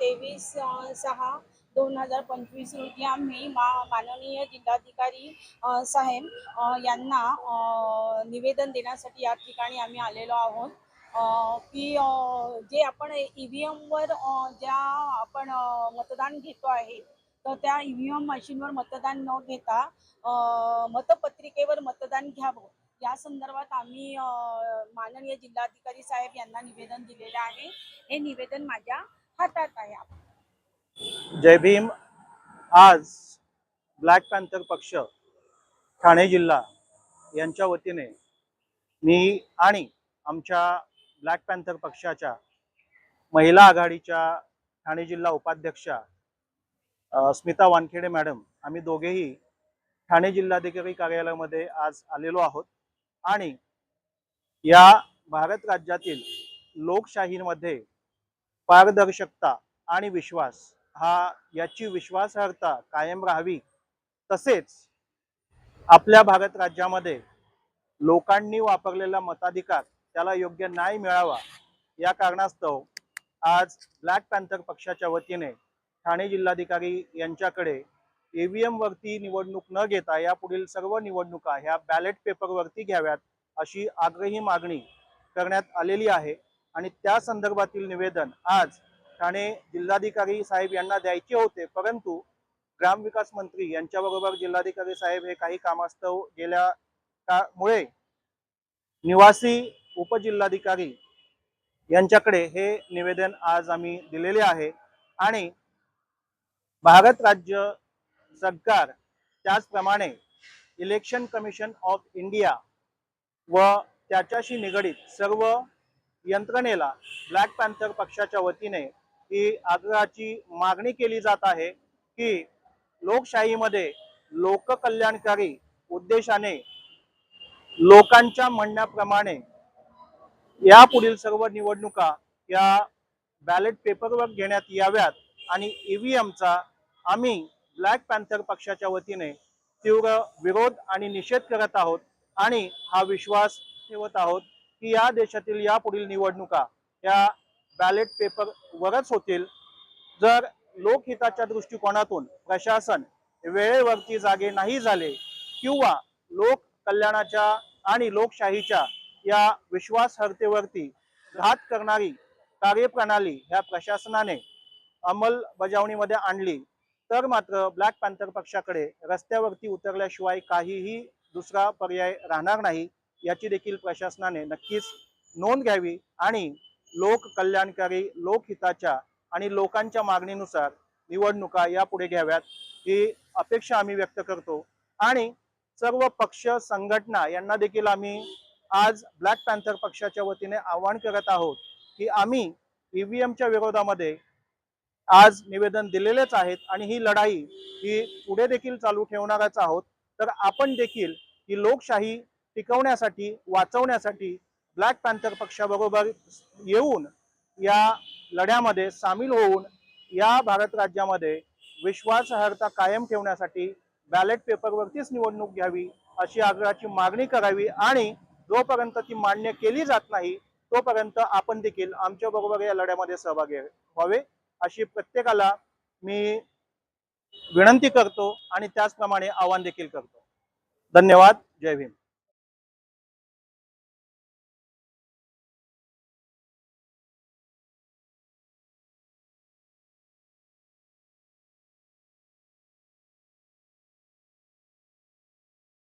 तेवीस सहा दोन हजार पंचवीस रोजी आम्ही मा माननीय जिल्हाधिकारी साहेब यांना निवेदन देण्यासाठी या ठिकाणी आम्ही आलेलो आहोत. की जे आपण ई व्ही एमवर ज्या आपण मतदान घेतो आहे तर त्या ई व्ही एम मशीनवर मतदान न घेता मतपत्रिकेवर मतदान घ्यावं. या संदर्भात आम्ही माननीय जिल्हाधिकारी साहेब यांना निवेदन दिलेलं आहे. हे निवेदन माझ्या हातात आहे जय भीम. आज ब्लॅक पॅन्थर पक्ष ठाणे जिल्हा यांच्या वतीने मी आणि आमच्या ब्लॅक पॅन्थर पक्षाच्या महिला आघाडीच्या ठाणे जिल्हा उपाध्यक्षा स्मिता वानखेडे मॅडम आम्ही दोघेही ठाणे जिल्हाधिकारी कार्यालयामध्ये आज आलेलो आहोत. आणि या भारत राज्यातील लोकशाहीमध्ये पारदर्शकता आणि विश्वास हा याची विश्वासार्हता कायम राहावी. तसेच आपल्या भारत राज्यामध्ये लोकांनी वापरलेला मताधिकार त्याला योग्य न्याय मिळावा या कारणास्तव आज ब्लॅक पॅन्थर पक्षाच्या वतीने ठाणे जिल्हाधिकारी यांच्याकडे ईव्हीएम वरती निवडणूक न घेता यापुढील सर्व निवडणुका ह्या बॅलेट पेपरवरती घ्याव्यात अशी आग्रही मागणी करण्यात आलेली आहे. आणि त्या संदर्भातील निवेदन आज ठाणे जिल्हाधिकारी साहेब यांना द्यायचे होते. परंतु ग्रामविकास मंत्री यांच्याबरोबर जिल्हाधिकारी साहेब हे काही कामास्तव गेल्या का मुळे निवासी उपजिल्हाधिकारी यांच्याकडे हे निवेदन आज आम्ही दिलेले आहे. आणि भारत राज्य सरकार त्याचप्रमाणे इलेक्शन कमिशन ऑफ इंडिया व त्याच्याशी निगडीत सर्व यंत्रणेला ब्लॅक पॅन्थर पक्षाच्या वतीने ही आग्रहाची मागणी केली जात आहे की लोकशाहीमध्ये लोककल्याणकारी उद्देशाने लोकांच्या म्हणण्याप्रमाणे यापुढील सर्व निवडणुका या बॅलेट पेपरवर घेण्यात याव्यात आणि ईव्हीएमचा आम्ही ब्लॅक पॅन्थर पक्षाच्या वतीने तीव्र विरोध आणि निषेध करत आहोत आणि हा विश्वास ठेवत आहोत. की या देशातील यापुढील निवडणुका या बॅलेट पेपरवरच होतील. जर लोकहिताच्या दृष्टिकोनातून प्रशासन वेळेवरती जागे नाही झाले किंवा लोक कल्याणाच्या आणि लोकशाहीच्या या विश्वासार्हतेवरती घात करणारी कार्यप्रणाली ह्या प्रशासनाने अंमलबजावणीमध्ये आणली तर मात्र ब्लॅक पॅन्थर पक्षाकडे रस्त्यावरती उतरल्याशिवाय काहीही दुसरा पर्याय राहणार नाही. याची देखील प्रशासनाने नक्कीच नोंद घ्यावी आणि लोक कल्याणकारी लोकहिताच्या आणि लोकांच्या मागणीनुसार निवडणुका यापुढे घ्याव्यात ही अपेक्षा आम्ही व्यक्त करतो. आणि सर्व पक्ष संघटना यांना देखील आम्ही आज ब्लॅक पॅन्थर पक्षाच्या वतीने आवाहन करत आहोत की आम्ही ईव्हीएमच्या विरोधामध्ये आज निवेदन दिलेलेच आहेत आणि ही लढाई ही पुढे देखील चालू ठेवणारच आहोत. तर आपण देखील ही लोकशाही टिकवण्यासाठी वाचवण्यासाठी ब्लॅक पॅन्थर पक्षाबरोबर येऊन या लढ्यामध्ये सामील होऊन या भारत राज्यामध्ये विश्वासार्हता कायम ठेवण्यासाठी बॅलेट पेपरवरतीच निवडणूक घ्यावी अशी आग्रहाची मागणी करावी आणि जोपर्यंत ती मान्य केली जात नाही तोपर्यंत आपण देखील आमच्याबरोबर या लढ्यामध्ये सहभागी व्हावे अशी प्रत्येकाला मी विनंती करतो आणि त्याचप्रमाणे आवाहन देखील करतो. धन्यवाद. जय भीम.